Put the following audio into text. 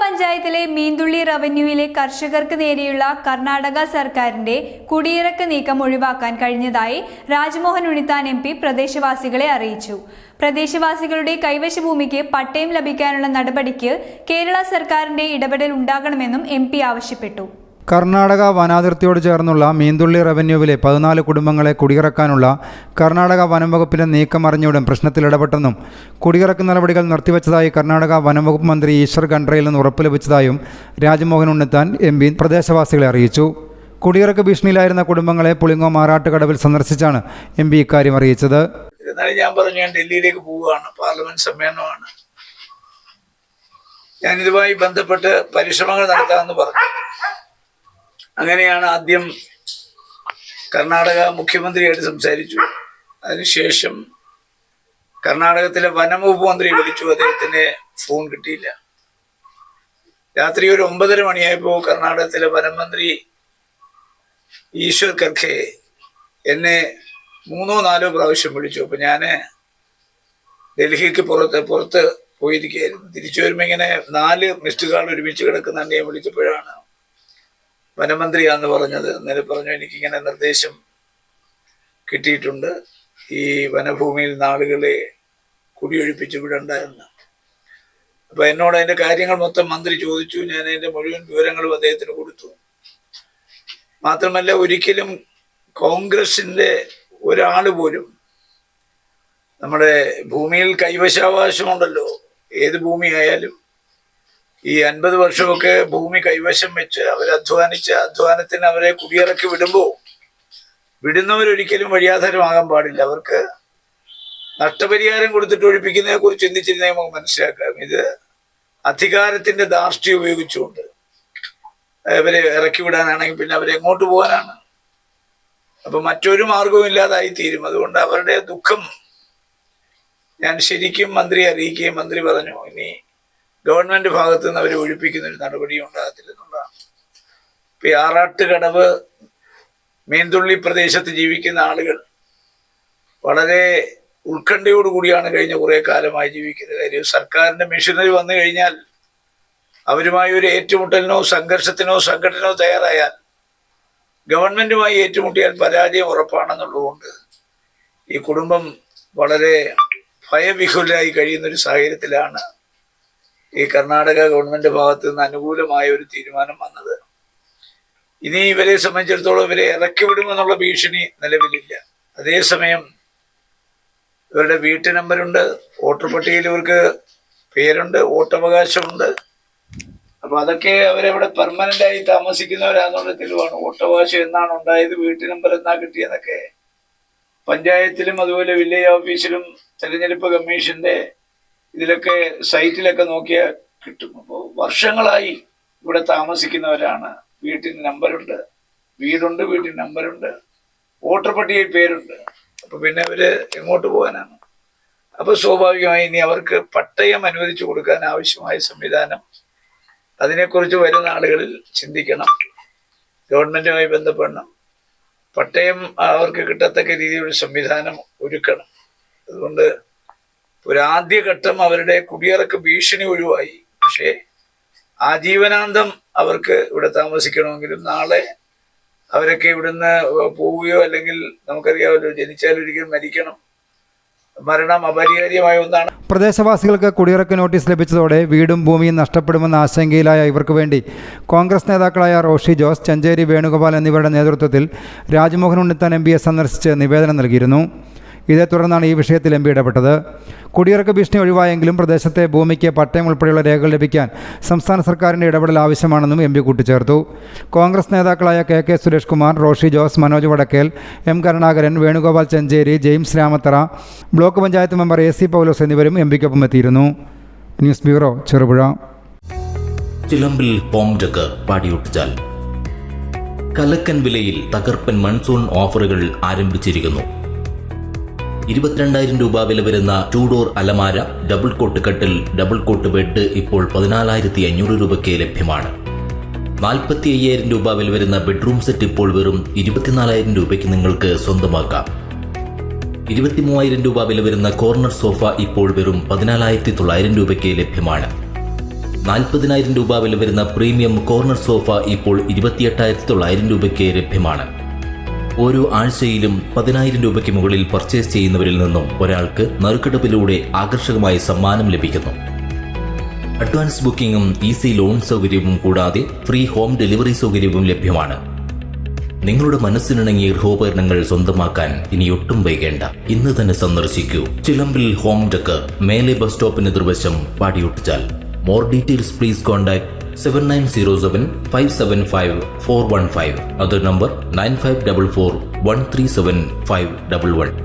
പഞ്ചായത്തിലെ മീന്തുള്ളി റവന്യൂയിലെ കർഷകർക്ക് നേരെയുള്ള കർണാടക സർക്കാരിന്റെ കുടിയിറക്ക് നീക്കം ഒഴിവാക്കാൻ കഴിഞ്ഞതായി രാജ്മോഹൻ ഉണിത്താൻ എം പ്രദേശവാസികളെ അറിയിച്ചു. പ്രദേശവാസികളുടെ കൈവശഭൂമിക്ക് പട്ടയം ലഭിക്കാനുള്ള നടപടിക്ക് കേരള സർക്കാരിന്റെ ഇടപെടൽ ഉണ്ടാകണമെന്നും എം ആവശ്യപ്പെട്ടു. കർണാടക വനാതിർത്തിയോട് ചേർന്നുള്ള മീന്തുള്ളി റവന്യൂവിലെ പതിനാല് കുടുംബങ്ങളെ കുടിയിറക്കാനുള്ള കർണാടക വനം വകുപ്പിന്റെ നീക്കം അറിഞ്ഞുടൻ പ്രശ്നത്തിൽ ഇടപെട്ടെന്നും കുടിയിറക്ക് നടപടികൾ നിർത്തിവെച്ചതായി കർണാടക വനം വകുപ്പ് മന്ത്രി ഈശ്വർ ഖണ്ഡ്രയിൽ നിന്ന് ഉറപ്പ് ലഭിച്ചതായും രാജ്മോഹൻ ഉണ്ണിത്താൻ എം പി പ്രദേശവാസികളെ അറിയിച്ചു. കുടിയിറക്ക് ഭീഷണിയിലായിരുന്ന കുടുംബങ്ങളെ പുളിങ്ങോ മാറാട്ടുകടവിൽ സന്ദർശിച്ചാണ് എം പി ഇക്കാര്യം അറിയിച്ചത്. ഞാൻ പറഞ്ഞു ഞാൻ ഡൽഹിയിലേക്ക് പോവുകയാണ്. പാർലമെന്റ് സമ്മേളനമാണ്. ഞാൻ ഇതുമായി ബന്ധപ്പെട്ട് പരിശ്രമങ്ങൾ നടത്താമെന്ന് പറഞ്ഞു. അങ്ങനെയാണ് ആദ്യം കർണാടക മുഖ്യമന്ത്രിയായിട്ട് സംസാരിച്ചു. അതിനുശേഷം കർണാടകത്തിലെ വനംവകുപ്പ് മന്ത്രി വിളിച്ചു അദ്ദേഹത്തിന് ഫോൺ കിട്ടിയില്ല. രാത്രി ഒരു ഒമ്പതര മണിയായപ്പോൾ കർണാടകത്തിലെ വനം മന്ത്രി ഈശ്വർ ഖർഖെ എന്നെ മൂന്നോ നാലോ പ്രാവശ്യം വിളിച്ചു. അപ്പൊ ഞാൻ ഡൽഹിക്ക് പുറത്ത് പുറത്ത് പോയിരിക്കുകയായിരുന്നു. തിരിച്ചു വരുമ്പോ ഇങ്ങനെ നാല് മിസ്ഡ് കാൾ ഒരുമിച്ച് കിടക്കുന്ന എന്നെ വിളിച്ചപ്പോഴാണ് വനമന്ത്രിയാന്ന് പറഞ്ഞത്. അന്നേരം പറഞ്ഞു എനിക്കിങ്ങനെ നിർദ്ദേശം കിട്ടിയിട്ടുണ്ട്. ഈ വനഭൂമിയിൽ നാളുകളെ കുടിയൊഴിപ്പിച്ചു വിടണ്ട എന്ന്. അപ്പൊ എന്നോട് അതിന്റെ കാര്യങ്ങൾ മൊത്തം മന്ത്രി ചോദിച്ചു. ഞാൻ അതിന്റെ മുഴുവൻ വിവരങ്ങളും അദ്ദേഹത്തിന് കൊടുത്തു. മാത്രമല്ല ഒരിക്കലും കോൺഗ്രസിന്റെ ഒരാൾ പോലും നമ്മുടെ ഭൂമിയിൽ കൈവശാവകാശമുണ്ടല്ലോ. ഏത് ഭൂമിയായാലും ഈ അൻപത് വർഷമൊക്കെ ഭൂമി കൈവശം വെച്ച് അവർ അധ്വാനിച്ച് അധ്വാനത്തിന് അവരെ കുടിയിറക്കി വിടുമ്പോൾ വിടുന്നവരൊരിക്കലും വഴിയാധാരമാകാൻ പാടില്ല. അവർക്ക് നഷ്ടപരിഹാരം കൊടുത്തിട്ട് ഒഴിപ്പിക്കുന്നതിനെ കുറിച്ച് ചിന്തിച്ചിരുന്നേ നമുക്ക് മനസ്സിലാക്കാം. ഇത് അധികാരത്തിന്റെ ധാർഷ്ട്യം ഉപയോഗിച്ചുകൊണ്ട് അവരെ ഇറക്കി വിടാനാണെങ്കിൽ പിന്നെ അവരെ എങ്ങോട്ട് പോകാനാണ്? അപ്പൊ മറ്റൊരു മാർഗവും ഇല്ലാതായി തീരും. അതുകൊണ്ട് അവരുടെ ദുഃഖം ഞാൻ ശരിക്കും മന്ത്രി അറിയിക്കുകയും മന്ത്രി പറഞ്ഞു ഇനി ഗവൺമെന്റ് ഭാഗത്തു നിന്ന് അവരെ ഒഴിപ്പിക്കുന്ന ഒരു നടപടി ഉണ്ടാകത്തില്ലെന്നുള്ളതാണ് ഇപ്പൊ ഈ ആറാട്ട് കടവ് മീൻതുള്ളി പ്രദേശത്ത് ജീവിക്കുന്ന ആളുകൾ വളരെ ഉത്കണ്ഠയോടുകൂടിയാണ് കഴിഞ്ഞ കുറെ കാലമായി ജീവിക്കുന്നത് കാര്യം. സർക്കാരിന്റെ മെഷീനറി വന്നു കഴിഞ്ഞാൽ അവരുമായി ഒരു ഏറ്റുമുട്ടലിനോ സംഘർഷത്തിനോ സംഘടനോ തയ്യാറായാൽ ഗവൺമെന്റുമായി ഏറ്റുമുട്ടിയാൽ പരാജയം ഉറപ്പാണെന്നുള്ളതുകൊണ്ട് ഈ കുടുംബം വളരെ ഭയവിഹുലായി കഴിയുന്ന ഒരു സാഹചര്യത്തിലാണ് ഈ കർണാടക ഗവൺമെന്റ് ഭാഗത്ത് നിന്ന് അനുകൂലമായ ഒരു തീരുമാനം വന്നത്. ഇനി ഇവരെ സംബന്ധിച്ചിടത്തോളം ഇവരെ ഇറക്കി വിടുമെന്നുള്ള ഭീഷണി നിലവിലില്ല. അതേസമയം ഇവരുടെ വീട്ടു നമ്പരുണ്ട് വോട്ടർ പട്ടികയിൽ ഇവർക്ക് പേരുണ്ട് വോട്ടവകാശമുണ്ട്. അപ്പൊ അതൊക്കെ അവരവിടെ പെർമനന്റ് ആയി താമസിക്കുന്നവരാണെന്നുള്ള തെളിവാണ്. വോട്ടവകാശം എന്നാണ് ഉണ്ടായത് വീട്ടു നമ്പർ എന്നാ കിട്ടിയതൊക്കെ പഞ്ചായത്തിലും അതുപോലെ വില്ലേജ് ഓഫീസിലും തെരഞ്ഞെടുപ്പ് കമ്മീഷന്റെ ഇതിലൊക്കെ സൈറ്റിലൊക്കെ നോക്കിയാൽ കിട്ടും. അപ്പോൾ വർഷങ്ങളായി ഇവിടെ താമസിക്കുന്നവരാണ്. വീട്ടിന് നമ്പറുണ്ട് വീടുണ്ട് വീട്ടിന് നമ്പറുണ്ട് വോട്ടർ പട്ടികയിൽ പേരുണ്ട്. അപ്പൊ പിന്നെ അവർ എങ്ങോട്ട് പോകാനാണ്? അപ്പൊ സ്വാഭാവികമായി ഇനി അവർക്ക് പട്ടയം അനുവദിച്ചു കൊടുക്കാൻ ആവശ്യമായ സംവിധാനം അതിനെക്കുറിച്ച് വരുന്ന ആളുകളിൽ ചിന്തിക്കണം. ഗവൺമെന്റുമായി ബന്ധപ്പെടണം. പട്ടയം അവർക്ക് കിട്ടത്തക്ക രീതിയിലുള്ള സംവിധാനം ഒരുക്കണം. അതുകൊണ്ട് ഒരു ആദ്യഘട്ടം അവരുടെ കുടിയിറക്ക് ഭീഷണി ഒഴിവായി. പക്ഷേ ആജീവനാന്തം അവർക്ക് ഇവിടെ താമസിക്കണമെങ്കിലും നാളെ അവരൊക്കെ ഇവിടുന്ന് പോവുകയോ അല്ലെങ്കിൽ നമുക്കറിയാമല്ലോ ജനിച്ചാൽ ഒരിക്കലും മരിക്കണം. മരണം അപരിഹാര്യമായ ഒന്നാണ്. പ്രദേശവാസികൾക്ക് കുടിയിറക്ക് നോട്ടീസ് ലഭിച്ചതോടെ വീടും ഭൂമിയും നഷ്ടപ്പെടുമെന്ന ആശങ്കയിലായ ഇവർക്ക് വേണ്ടി കോൺഗ്രസ് നേതാക്കളായ റോഷി ജോസ് ചഞ്ചേരി വേണുഗോപാൽ എന്നിവരുടെ നേതൃത്വത്തിൽ രാജ്മോഹൻ ഉണ്ണിത്താൻ എം പിയെ സന്ദർശിച്ച് നിവേദനം നൽകിയിരുന്നു. ഇതേ തുടർന്നാണ് ഈ വിഷയത്തിൽ എം പി ഇടപെട്ടത്. കുടിയിറക്ക് ഭീഷണി ഒഴിവായെങ്കിലും പ്രദേശത്തെ ഭൂമിക്ക് പട്ടയം ഉൾപ്പെടെയുള്ള രേഖകൾ ലഭിക്കാൻ സംസ്ഥാന സർക്കാരിന്റെ ഇടപെടൽ ആവശ്യമാണെന്നും എം പി കൂട്ടിച്ചേർത്തു. കോൺഗ്രസ് നേതാക്കളായ K K Suresh Kumar Roshy Jose Manoj Vadakkel M Karunakaran Venugopal Chencheri James Ramathara block panchayat member A C Paulose എന്നിവരും എം പിക്കൊപ്പം എത്തിയിരുന്നു. News bureau Cherupuzha. ചിലമ്പിൽ decker Padiyottuchal. കലക്കൻ വിലയിൽ തകർപ്പൻ മൺസൂൺ ഓഫറുകൾ ആരംഭിച്ചിരിക്കുന്നു. ഇരുപത്തിരണ്ടായിരം രൂപ വില വരുന്ന ടൂ ഡോർ അലമാര ഡബിൾ കോട്ട് കട്ടിൽ ഡബിൾ കോട്ട് ബെഡ് ഇപ്പോൾ പതിനാലായിരത്തി അഞ്ഞൂറ് രൂപയ്ക്ക് ലഭ്യമാണ്. നാൽപ്പത്തി അയ്യായിരം രൂപ വില വരുന്ന ബെഡ്റൂം സെറ്റ് ഇപ്പോൾ വെറും ഇരുപത്തിനാലായിരം രൂപയ്ക്ക് നിങ്ങൾക്ക് സ്വന്തമാക്കാം. ഇരുപത്തിമൂവായിരം രൂപ വില വരുന്ന കോർണർ സോഫ ഇപ്പോൾ വെറും പതിനാലായിരത്തി തൊള്ളായിരം രൂപയ്ക്ക് ലഭ്യമാണ്. നാൽപ്പതിനായിരം രൂപ വില വരുന്ന പ്രീമിയം കോർണർ സോഫ ഇപ്പോൾ ഇരുപത്തിയെട്ടായിരത്തി തൊള്ളായിരം രൂപയ്ക്ക് ലഭ്യമാണ്. ഓരോ ആഴ്ചയിലും പതിനായിരം രൂപയ്ക്ക് മുകളിൽ പർച്ചേസ് ചെയ്യുന്നവരിൽ നിന്നും ഒരാൾക്ക് നറുക്കെടുപ്പിലൂടെ ആകർഷകമായ സമ്മാനം ലഭിക്കുന്നു. അഡ്വാൻസ് ബുക്കിംഗും ഈസി ലോൺ സൗകര്യവും കൂടാതെ ഫ്രീ ഹോം ഡെലിവറി സൗകര്യവും ലഭ്യമാണ്. നിങ്ങളുടെ മനസ്സിനിണങ്ങിയ ഗൃഹോപകരണങ്ങൾ സ്വന്തമാക്കാൻ ഇനി ഒട്ടും വൈകേണ്ട. ഇന്ന് തന്നെ സന്ദർശിക്കൂ. ചിലമ്പിൽ ഹോം ഡെക്കർ മേലെ ബസ് സ്റ്റോപ്പിന് എതിർവശം Padiyottuchal. More details please contact seven nine zero seven five seven five four one five other number nine five double four one three seven five double one